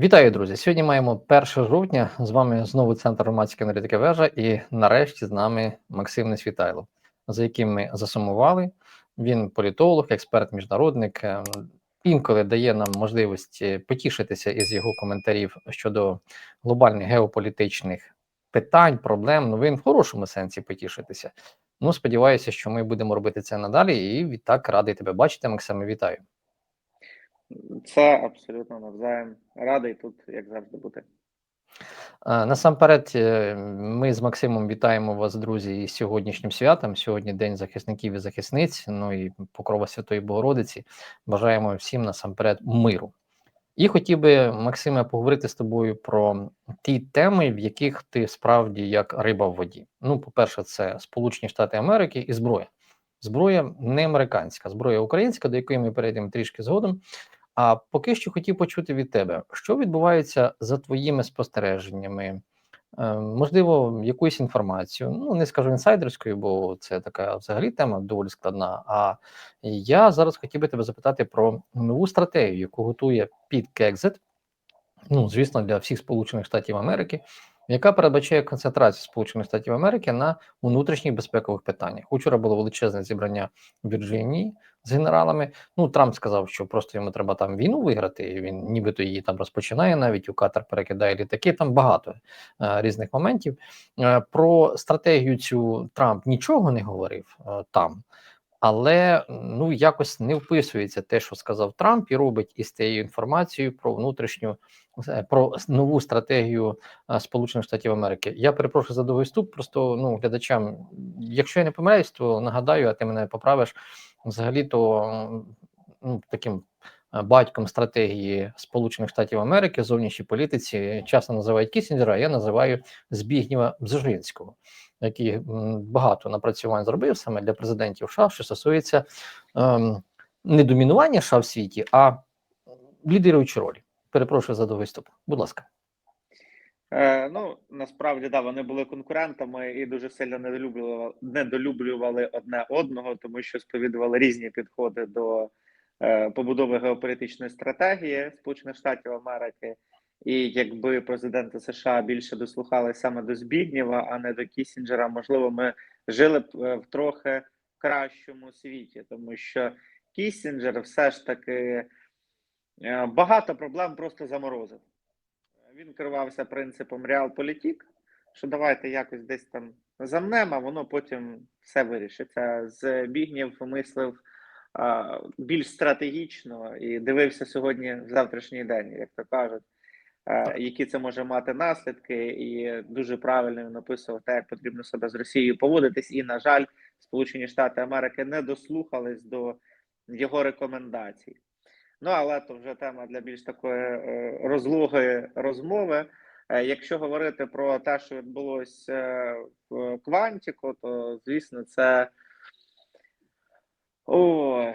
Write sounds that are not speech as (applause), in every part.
Вітаю, друзі! Сьогодні маємо 1 жовтня. З вами знову центр громадської аналітики вежа, і нарешті з нами Максим Несвітайло, за яким ми засумували. Він політолог, експерт, міжнародник. е, Інколи дає нам можливість потішитися із його коментарів щодо глобальних геополітичних питань, проблем, новин в хорошому сенсі потішитися. Ну, сподіваюся, що ми будемо робити це надалі. І відтак радий тебе бачити, Максиме. Вітаю. Це абсолютно навзаєм. Радий тут, як завжди, бути. Насамперед, е, ми з Максимом вітаємо вас, друзі, із сьогоднішнім святом. Сьогодні День захисників і захисниць. Ну і Покрова Святої Богородиці. Бажаємо всім насамперед миру. І хотів би, Максиме, поговорити з тобою про ті теми, в яких ти справді як риба в воді. Ну, по-перше, це Сполучені Штати Америки і зброя. Зброя не американська, зброя українська, до якої ми перейдемо трішки згодом. А поки що хотів почути від тебе, що відбувається за твоїми спостереженнями, Е, можливо, якусь інформацію. Ну, не скажу інсайдерською, бо це така взагалі тема доволі складна. А я зараз хотів би тебе запитати про нову стратегію, яку готує Піт Кекзет, ну, звісно, для всіх Сполучених Штатів Америки, яка передбачає концентрацію Сполучених Штатів Америки на внутрішніх безпекових питаннях. Учора було величезне зібрання в Вірджинії з генералами. Ну, Трамп сказав, що просто йому треба там війну виграти. і Він нібито її там розпочинає, навіть у Катар перекидає літаки. Там багато е, різних моментів. Е, про стратегію цю Трамп нічого не говорив е, там. Але ну якось не вписується те, що сказав Трамп, і робить із тією інформацією про внутрішню е, про нову стратегію е, Сполучених Штатів Америки. Я перепрошую за довгий вступ. Просто ну глядачам, якщо я не помиляюсь, то нагадаю, а ти мене поправиш взагалі, то ну таким батьком стратегії Сполучених Штатів Америки зовнішній політиці часто називають Кісінджера, а я називаю Збігнєва Бзежинського який багато напрацювань зробив саме для президентів США, що стосується ем, не домінування США в світі, а лідируючої ролі. Перепрошую за довгий виступ. Будь ласка. Е, ну, насправді, да, вони були конкурентами і дуже сильно недолюблювали, недолюблювали одне одного, тому що сповідували різні підходи до е, побудови геополітичної стратегії Сполучених Штатів Америки. І якби президенти США більше дослухали саме до Збігнєва, а не до Кісінджера, можливо, ми жили б е, в трохи кращому світі, тому що Кісінджер все ж таки е, багато проблем просто заморозив. Він керувався принципом реалполітік, що давайте якось десь там замнемо, а воно потім все вирішиться. Збігнєв мислив більш стратегічно і дивився сьогодні в завтрашній день, як то кажуть. Е, які це може мати наслідки, і дуже правильно він те, як потрібно себе з Росією поводитись. І, на жаль, Сполучені Штати Америки не дослухались до його рекомендацій. Ну але то вже тема для більш такої е, розлогої розмови. Е, Якщо говорити про те, що відбулося в Квантіку, то звісно, це О,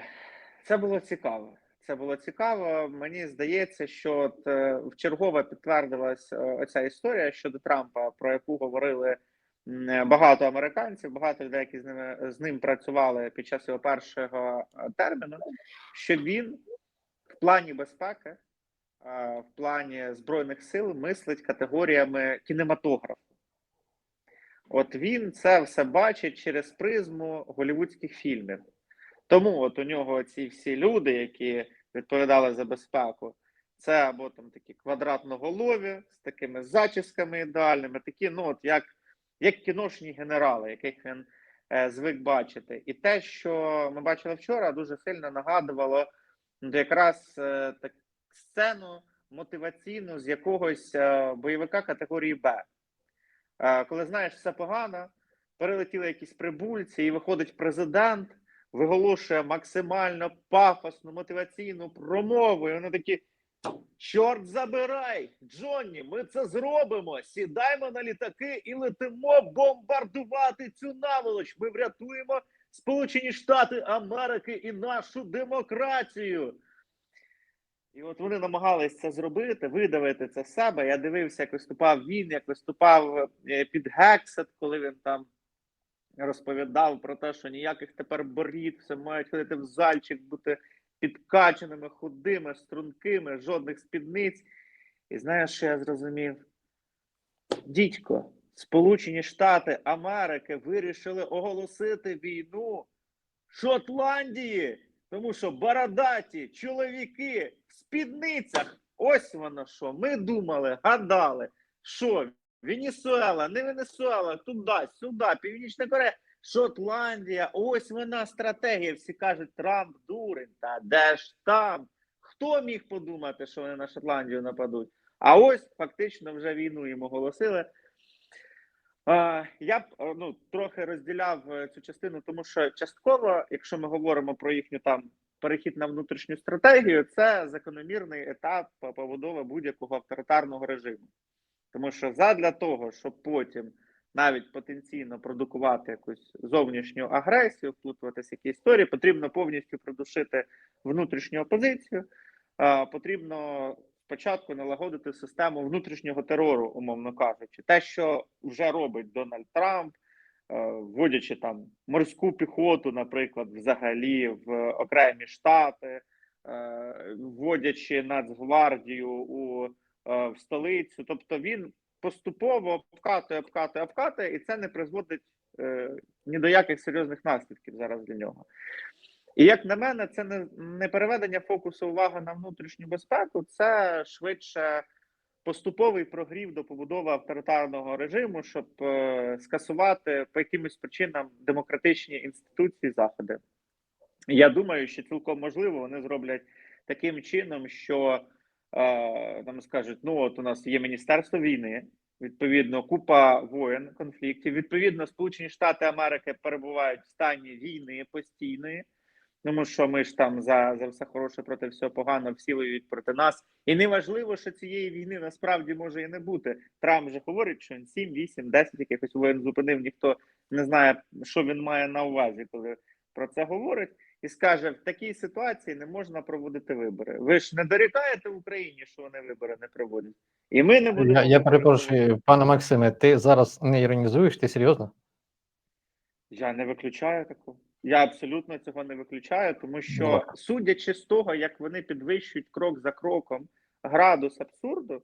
це було цікаво. Це було цікаво. Мені здається, що от, е, вчергове підтвердилась е, оця історія щодо Трампа, про яку говорили багато американців, багато людей, які з ними з ним працювали під час його першого е, терміну. Що він в плані безпеки, в плані збройних сил мислить категоріями кінематографу. От він це все бачить через призму голівудських фільмів. Тому от у нього ці всі люди, які відповідали за безпеку, це або там такі квадратноголові з такими зачісками ідеальними, такі, ну от як як кіношні генерали, яких він е, звик бачити. І те, що ми бачили вчора, дуже сильно нагадувало якраз е, так сцену мотиваційну з якогось е, бойовика категорії Б. Е, коли знаєш, все погано, перелетіли якісь прибульці, і виходить президент виголошує максимально пафосну мотиваційну промову. І вони такі: чорт забирай, Джонні, ми це зробимо. Сідаємо на літаки і летимо бомбардувати цю наволоч. Ми врятуємо Сполучені Штати Америки і нашу демократію. І от вони намагались це зробити, видавити це себе. Я дивився, як виступав він, як виступав е, під Гексет, коли він там розповідав про те, що ніяких тепер боріт, все мають ходити в зальчик, бути підкаченими, худими, стрункими, жодних спідниць. І знаєш, що я зрозумів? Дідько, Сполучені Штати Америки вирішили оголосити війну Шотландії, тому що бородаті чоловіки в спідницях. Ось воно що. Ми думали, гадали, що Венесуела, не Венесуела, туди, сюди, Північна Корея, Шотландія. Ось вона стратегія. Всі кажуть, Трамп дурень. Та де ж там? Хто міг подумати, що вони на Шотландію нападуть? А ось фактично вже війну їм оголосили. Я б ну, трохи розділяв е, цю частину, тому що частково, якщо ми говоримо про їхню там перехід на внутрішню стратегію, це закономірний етап побудови будь-якого авторитарного режиму. Тому що задля того, щоб потім навіть потенційно продукувати якусь зовнішню агресію, вплутуватися в які історії, потрібно повністю придушити внутрішню опозицію. Потрібно спочатку налагодити систему внутрішнього терору, умовно кажучи, те, що вже робить Дональд Трамп, е, вводячи там морську піхоту, наприклад, взагалі в окремі штати, е, вводячи Нацгвардію у в столицю. Тобто він поступово обкатує, обкатує, обкатує, і це не призводить е, ні до яких серйозних наслідків зараз для нього. І як на мене, це не, не переведення фокусу уваги на внутрішню безпеку, це швидше поступовий прогрів до побудови авторитарного режиму, щоб е, скасувати по якимось причинам демократичні інституції заходи. Я думаю, що цілком можливо вони зроблять таким чином, що е, нам скажуть: ну от у нас є Міністерство війни, відповідно, купа воєн, конфліктів. Відповідно, Сполучені Штати Америки перебувають в стані війни постійної. Тому що ми ж там за за все хороше проти всього погано, всі воюють проти нас. І неважливо, що цієї війни насправді може і не бути. Трамп вже говорить, що він 7, 8, 10 якихось воєн зупинив. Ніхто не знає, що він має на увазі, коли про це говорить, і скаже: в такій ситуації не можна проводити вибори. Ви ж не дорікаєте в Україні, що вони вибори не проводять, і ми не будемо. Я, я перепрошую, пане Максиме, ти зараз не іронізуєш, ти серйозно? Я не виключаю такого. Я абсолютно цього не виключаю, тому що, судячи з того, як вони підвищують крок за кроком градус абсурду,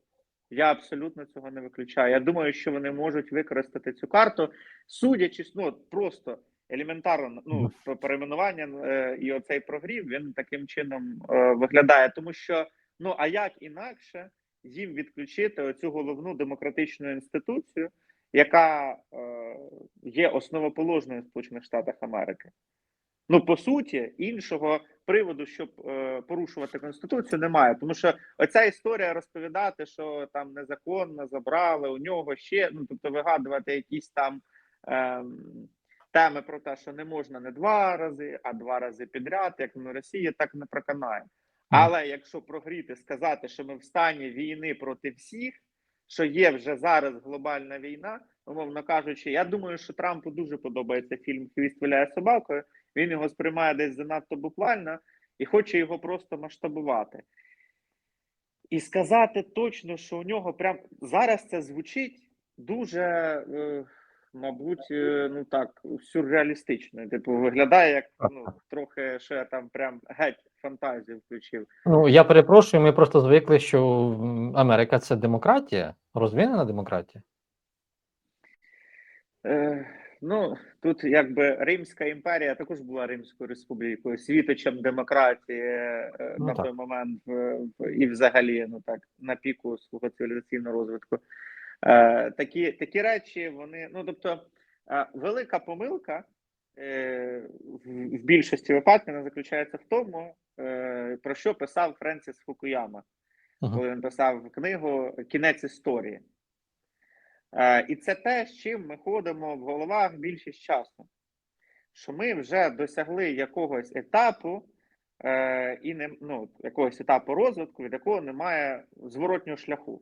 я абсолютно цього не виключаю. Я думаю, що вони можуть використати цю карту, судячи ну, просто елементарно, ну перейменування е, і оцей прогрів він таким чином е, виглядає, тому що ну а як інакше їм відключити оцю головну демократичну інституцію, яка е, є основоположною в Сполучених Штатах Америки. Ну, по суті, іншого приводу, щоб е, порушувати конституцію, немає. Тому що оця історія розповідати, що там незаконно забрали у нього ще, ну тобто вигадувати якісь там е, теми про те, що не можна не два рази, а два рази підряд, як на Росії, так не проканає. Але якщо прогріти, сказати, що ми в стані війни проти всіх, що є вже зараз глобальна війна, умовно кажучи, я думаю, що Трампу дуже подобається фільм Хвіст виляє собакою. Він його сприймає десь занадто буквально і хоче його просто масштабувати. І сказати точно, що у нього прям зараз це звучить дуже, е, мабуть, е, ну так, сюрреалістично. Типу, виглядає як ну, трохи, я там прям геть фантазію включив. Ну, я перепрошую, ми просто звикли, що Америка це демократія, розвинена демократія. Е, ну, тут якби Римська імперія також була Римською республікою, світочем демократії е, Ну, на так. той момент в, і взагалі ну так на піку свого цивілізаційного розвитку. Е, такі, такі речі, вони, ну тобто, е, велика помилка е, в, більшості випадків вона заключається в тому, е, про що писав Френсіс Фукуяма, коли він писав книгу Кінець історії. Е, І це те, з чим ми ходимо в головах більшість часу. Що ми вже досягли якогось етапу, і не ну, якогось етапу розвитку, від якого немає зворотнього шляху.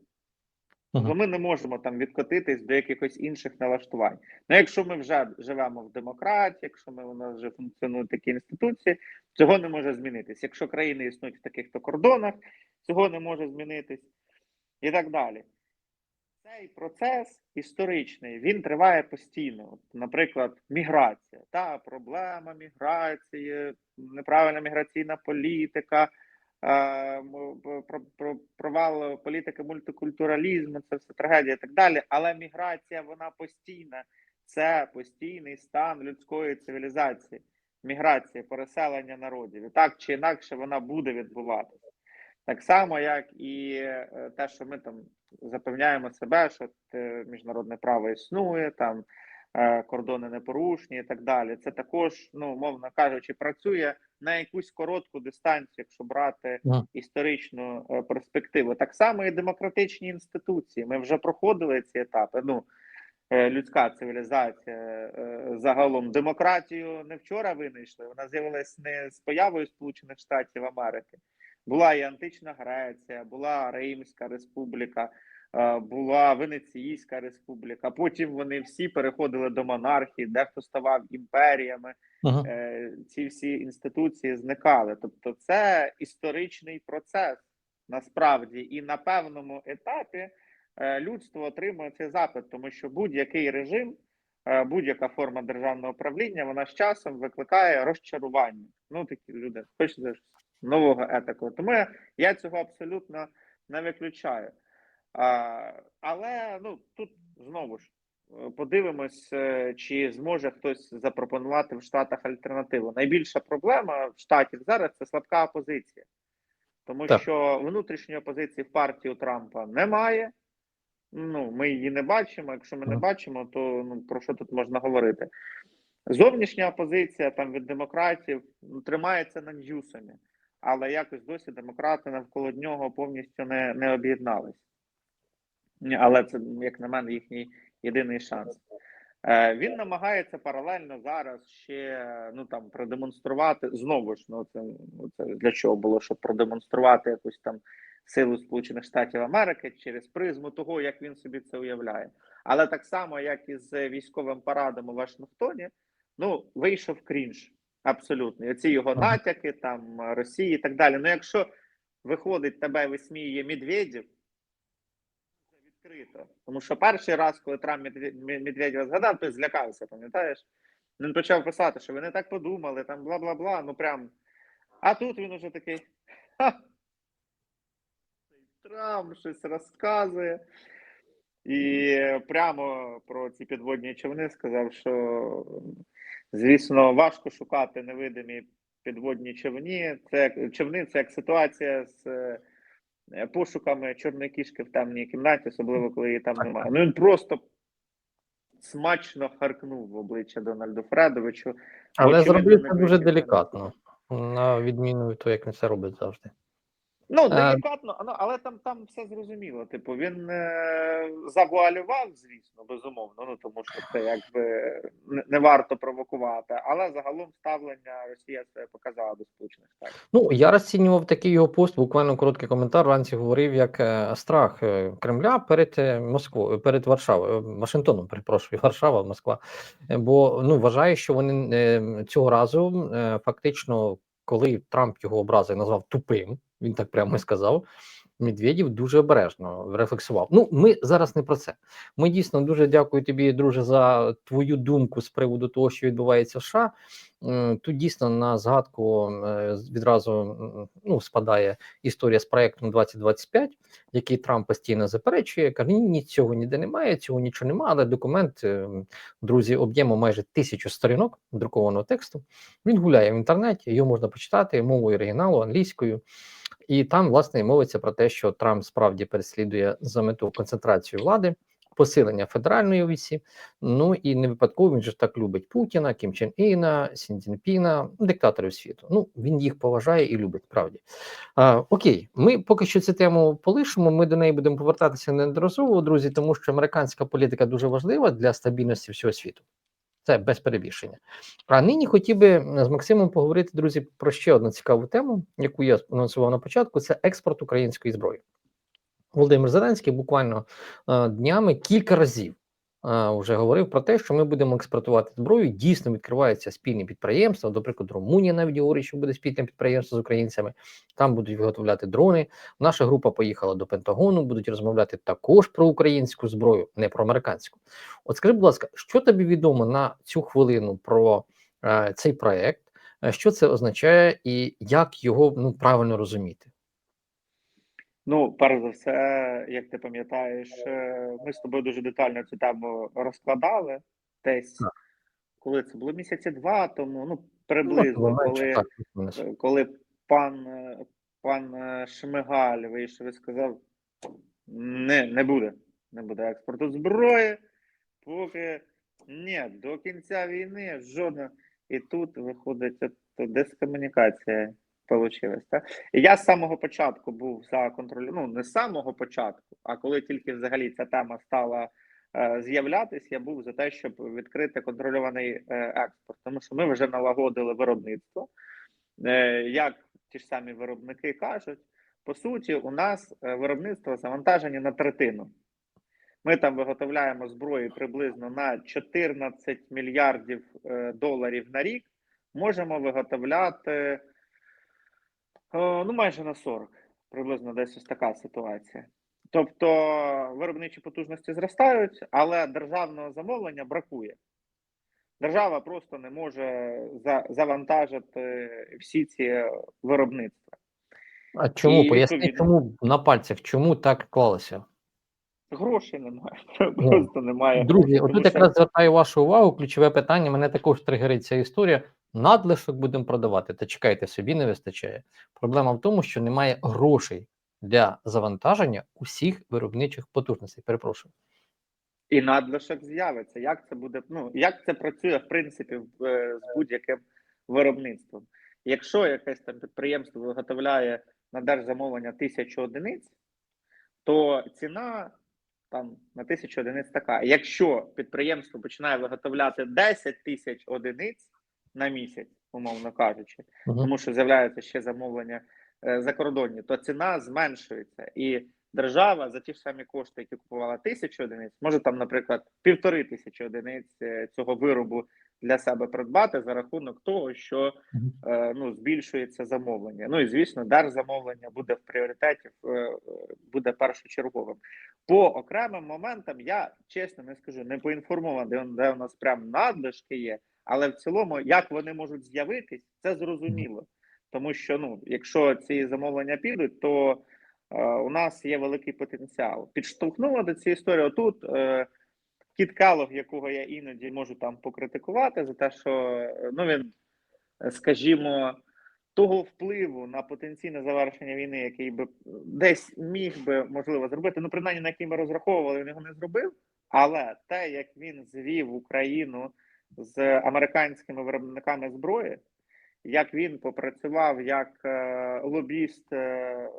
Мгм. Ми не можемо там відкотитись до якихось інших налаштувань. Ну, якщо ми вже живемо в демократії, якщо ми у нас вже функціонують такі інституції, цього не може змінитись. Якщо країни існують в таких-то кордонах, цього не може змінитись і так далі. Цей процес історичний він триває постійно. От, наприклад, міграція, та проблема міграції, неправильна міграційна політика, про, про провал політики мультикультуралізму, це все трагедія і так далі. Але міграція вона постійна, це постійний стан людської цивілізації, міграція, переселення народів. І так чи інакше вона буде відбуватися. Так само, як і е, те, що ми там запевняємо себе, що е, міжнародне право існує, там кордони непорушні і так далі. Це також, ну мовно кажучи, працює на якусь коротку дистанцію, якщо брати історичну е, перспективу. Так само і демократичні інституції. Ми вже проходили ці етапи. Ну е, людська цивілізація е, загалом демократію не вчора винайшли. Вона з'явилась не з появою Сполучених Штатів Америки. Була і антична Греція, була Римська Республіка, е, була Венеційська Республіка. Потім вони всі переходили до монархії, дехто ставав імперіями. Мгм. Е, Ці всі інституції зникали. Тобто, це історичний процес насправді, і на певному етапі е, людство отримує цей запит, тому що будь-який режим, будь-яка форма державного управління, вона з часом викликає розчарування. Ну такі люди хочеться нового етику. Тому я, я цього абсолютно не виключаю. А, але ну тут знову ж е, подивимось, е, чи зможе хтось запропонувати в Штатах альтернативу. Найбільша проблема в штатів зараз це слабка опозиція, тому Так. що внутрішньої опозиції в партії у Трампа немає. Ну, ми її не бачимо. Якщо ми не бачимо, то ну про що тут можна говорити? Зовнішня опозиція там від демократів ну, тримається на Ньюсомі, але якось досі демократи навколо нього повністю не, не об'єднались. Але це, як на мене, їхній єдиний шанс. Е, він намагається паралельно зараз ще ну там продемонструвати знову ж. Ну це, це для чого було, щоб продемонструвати якусь там силу Сполучених Штатів Америки через призму того, як він собі це уявляє. Але так само, як і з військовим парадом у Вашингтоні, ну вийшов крінж абсолютно. І Оці його натяки там Росії і так далі. Ну, якщо виходить тебе висміює Медведєв, це відкрито. Тому що перший раз, коли Трамп Медве- Ме- Медведєва згадав, той злякався, пам'ятаєш? Він почав писати, що ви не так подумали, там бла бла бла. Ну прям. А тут він уже такий. Ха! Трамп щось розказує. І прямо про ці підводні човни сказав, що звісно, важко шукати невидимі підводні човні. Це як- човни, це як ситуація з е, пошуками чорної кішки в темній кімнаті, особливо коли її там немає. Ну він просто смачно харкнув в обличчя Дональду Фредовичу. Але зробив це дуже делікатно, на відміну від того, як він це робить завжди. Ну, Е, делікатно, ну, але там, там все зрозуміло. Типу, він е, завуалював, звісно, безумовно, ну тому що це якби не, не варто провокувати. Але загалом ставлення Росія це показала до Сполучених Штатів. Ну, я розцінював такий його пост, буквально короткий коментар. Вранці говорив як е, страх е, Кремля перед Москвою, перед Варшавою, Вашингтоном, перепрошую, (laughs) Варшава, Москва. Бо ну вважаю, що вони цього разу фактично, коли Трамп його образив, назвав тупим. Він так прямо і сказав. Медведєв дуже обережно рефлексував. Ну, ми зараз не про це. Ми дійсно дуже дякую тобі, друже, за твою думку з приводу того, що відбувається в США. Тут дійсно на згадку е, відразу ну, спадає історія з проектом 2025, який Трамп постійно заперечує. Каже, ні, цього ніде немає, цього нічого немає. Але документ, е, друзі, об'ємом майже тисячу сторінок друкованого тексту. Він гуляє в інтернеті, його можна почитати мовою оригіналу, англійською. І там, власне, і мовиться про те, що Трамп справді переслідує за мету концентрацію влади, посилення федеральної вісі. Ну і не випадково він же так любить Путіна, Кім Чен Іна, Сін Цзіньпіна, ну, диктаторів світу. Ну він їх поважає і любить, правді. А, окей, ми поки що цю тему полишимо. Ми до неї будемо повертатися неодноразово, друзі, тому що американська політика дуже важлива для стабільності всього світу. Це без перебільшення. А нині хотів би з Максимом поговорити, друзі, про ще одну цікаву тему, яку я анонсував на початку: це експорт української зброї. Володимир Зеленський буквально е, днями кілька разів вже говорив про те, що ми будемо експортувати зброю. Дійсно відкриваються спільні підприємства. До прикладу, Румунія навіть говорить, що буде спільне підприємство з українцями. Там будуть виготовляти дрони. Наша група поїхала до Пентагону, будуть розмовляти також про українську зброю, не про американську. От скажи, будь ласка, що тобі відомо на цю хвилину про е, цей проект? Е, Що це означає і як його ну, правильно розуміти? Ну, перш за все, як ти пам'ятаєш, е, ми з тобою дуже детально цю тему розкладали десь, Так. коли це було місяці два тому, ну Ну, приблизно, менше, коли, так, е, коли пан, е, пан Шмигаль вийшов і сказав: не, не буде, не буде експорту зброї, поки ні, до кінця війни жодна. І тут виходить от дискомунікація получилась. Так? Я з самого початку був за контроль. Ну, не з самого початку, а коли тільки взагалі ця тема стала е, з'являтись, я був за те, щоб відкрити контрольований е, експорт. Тому що ми вже налагодили виробництво. Е, як ті ж самі виробники кажуть, по суті, у нас е, виробництво завантажені на третину. Ми там виготовляємо зброї приблизно на 14 мільярдів е, доларів на рік. Можемо виготовляти ну майже на 40. Приблизно десь ось така ситуація. Тобто виробничі потужності зростають, але державного замовлення бракує. Держава просто не може за, завантажити всі ці виробництва. А чому І поясніть, відповідно- чому на пальцях, чому так клалося? Грошей немає, просто немає. Друзі, отут що- якраз звертаю вашу увагу, ключове питання. Мене також тригерить ця історія. Надлишок будемо продавати. Та чекайте, собі не вистачає. Проблема в тому, що немає грошей для завантаження усіх виробничих потужностей. Перепрошую. І надлишок з'явиться. Як це буде? Ну як це працює в принципі в- е, з будь-яким виробництвом? Якщо якесь там підприємство виготовляє на держзамовлення тисячу одиниць, то ціна там на тисячу одиниць така. Якщо підприємство починає виготовляти 10 тисяч одиниць на місяць, умовно кажучи, Мгм. тому що з'являються ще замовлення е, закордонні, то ціна зменшується. І держава за ті ж самі кошти, які купувала тисячу одиниць, може там, наприклад, півтори тисячі одиниць е, цього виробу для себе придбати за рахунок того, що е, ну, збільшується замовлення. Ну і звісно, держзамовлення буде в пріоритеті, е, буде першочерговим. По окремим моментам я чесно не скажу, не поінформований, де у нас прям надлишки є, але в цілому, як вони можуть з'явитись, це зрозуміло. Тому що ну, якщо ці замовлення підуть, то е, у нас є великий потенціал. Підштовхнула до цієї історії. Отут е, Кіт Калог, якого я іноді можу там покритикувати за те, що е, ну він, е, скажімо, того впливу на потенційне завершення війни, який би десь міг би можливо зробити, ну принаймні на який ми розраховували, він його не зробив. Але те, як він звів Україну з американськими виробниками зброї, як він попрацював як е, лобіст е,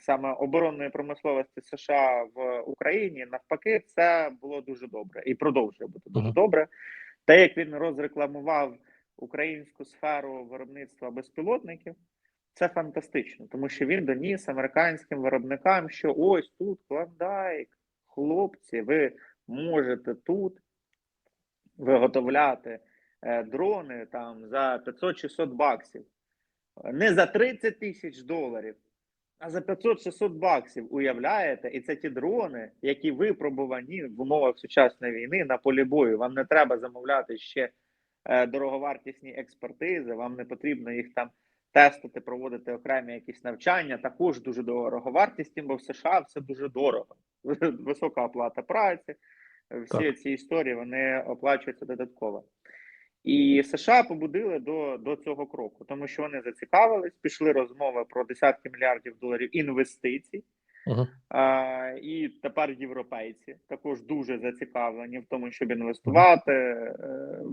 саме оборонної промисловості США в Україні, навпаки, це було дуже добре і продовжує бути дуже добре. Те, як він розрекламував українську сферу виробництва безпілотників, це фантастично, тому що він доніс американським виробникам, що ось тут клондайк, хлопці, ви можете тут виготовляти е, дрони там за 500-600 баксів. Не за 30 тисяч доларів, а за 500-600 баксів. Уявляєте? І це ті дрони, які випробувані в умовах сучасної війни на полі бою. Вам не треба замовляти ще е, дороговартісні експертизи, вам не потрібно їх там тестити, проводити окремі якісь навчання. Також дуже дороговартісні, бо в США все дуже дорого. (laughs) Висока оплата праці. Всі Так. ці історії вони оплачуються додатково. І США побудили до, до цього кроку, тому що вони зацікавились, пішли розмови про десятки мільярдів доларів інвестицій. Мгм. А, і тепер європейці також дуже зацікавлені в тому, щоб інвестувати, е,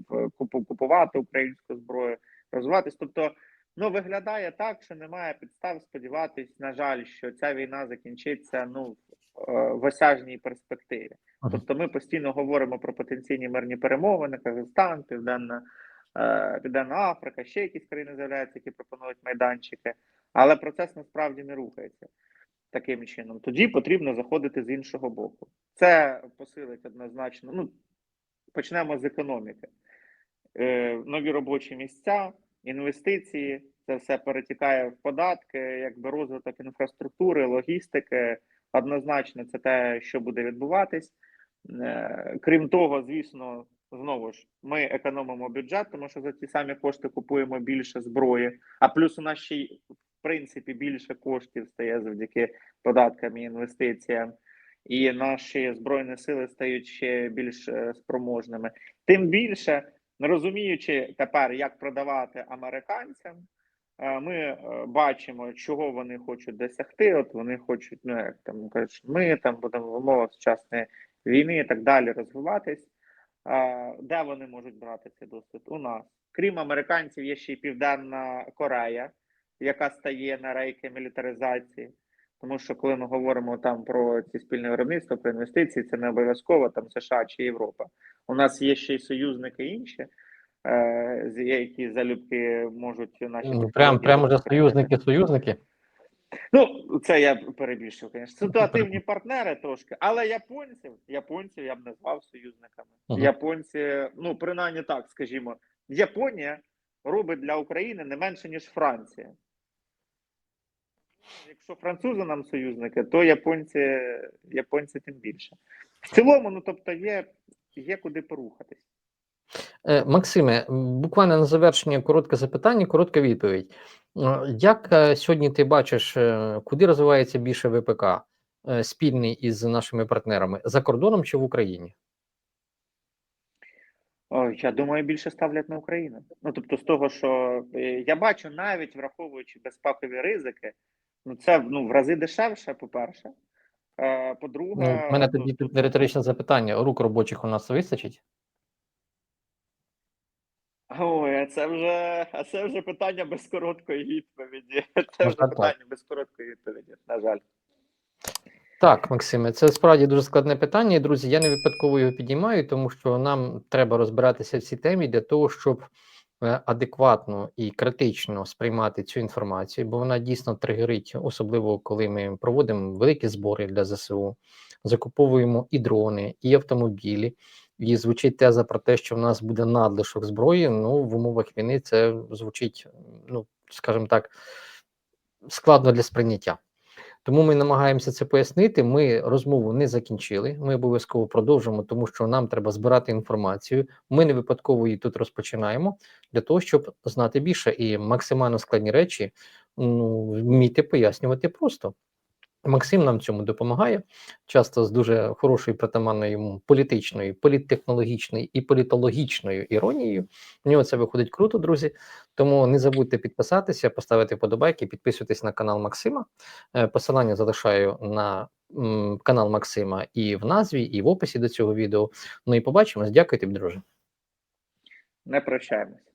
в купувати українську зброю, розвиватись. Тобто, ну виглядає так, що немає підстав сподіватись, на жаль, що ця війна закінчиться ну в, е, осяжній перспективі. Мгм. Тобто, ми постійно говоримо про потенційні мирні перемовини, Казахстан, Південна, е, Південна Африка, ще якісь країни з'являються, які пропонують майданчики, але процес насправді не рухається таким чином. Тоді потрібно заходити з іншого боку. Це посилить однозначно. Ну почнемо з економіки. Е, нові робочі місця, інвестиції. Це все перетікає в податки, якби розвиток інфраструктури, логістики. Однозначно, це те, що буде відбуватись. Е, крім того, звісно, знову ж ми економимо бюджет, тому що за ті самі кошти купуємо більше зброї. А плюс у нас ще й в принципі більше коштів стає завдяки податкам і інвестиціям, і наші збройні сили стають ще більш е, спроможними. Тим більше, не розуміючи тепер, як продавати американцям. Е, Ми е, бачимо, чого вони хочуть досягти. От вони хочуть, ну як там кажуть, ми там будемо в умовах сучасної війни і так далі розвиватись. Де вони можуть брати цей досвід? У нас. Крім американців, є ще й Південна Корея, яка стає на рейки мілітаризації. Тому що коли ми говоримо там про ці спільне виробництво, про інвестиції, це не обов'язково там США чи Європа. У нас є ще й союзники інші, які залюбки можуть наші Ну, прям, технології прям уже союзники-союзники. Ну, це я перебільшив, звісно. Ситуативні партнери трошки, але японців, японців я б назвав союзниками. Мгм. Японці, ну принаймні так, скажімо, Японія робить для України не менше, ніж Франція. Якщо французи нам союзники, то японці, японці тим більше. В цілому, ну тобто, є, є куди порухатись. Е, Максиме, буквально на завершення коротке запитання, коротка відповідь. Е, Як е, сьогодні ти бачиш, куди розвивається більше ВПК спільний із нашими партнерами за кордоном чи в Україні? Ой, я думаю, більше ставлять на Україну. Ну тобто, з того, що я бачу, навіть враховуючи безпекові ризики, ну це ну в рази дешевше, по-перше. Ну, по-друге, мене ну, тоді тут риторичне запитання: рук робочих у нас вистачить? Ой, а це вже, а це вже питання без короткої відповіді. (laughs) Це вже так. питання без короткої відповіді, на жаль. Так, Максиме, це справді дуже складне питання. І, друзі, я не випадково його піднімаю, тому що нам треба розбиратися в цій темі для того, щоб е, адекватно і критично сприймати цю інформацію, бо вона дійсно тригерить, особливо коли ми проводимо великі збори для ЗСУ, закуповуємо і дрони, і автомобілі. І звучить теза про те, що в нас буде надлишок зброї. Ну, в умовах війни це звучить, ну скажімо так, складно для сприйняття. Тому ми намагаємося це пояснити. Ми розмову не закінчили. Ми обов'язково продовжимо, тому що нам треба збирати інформацію. Ми не випадково її тут розпочинаємо для того, щоб знати більше і максимально складні речі ну, вміти пояснювати просто. Максим нам цьому допомагає, часто з дуже хорошою притаманною йому політичною, політтехнологічною і політологічною іронією. В нього це виходить круто, друзі. Тому не забудьте підписатися, поставити вподобайки, підписуйтесь на канал Максима. Е, Посилання залишаю на канал Максима і в назві, і в описі до цього відео. Ну і побачимось. Дякую тобі, друже. Не прощаємось.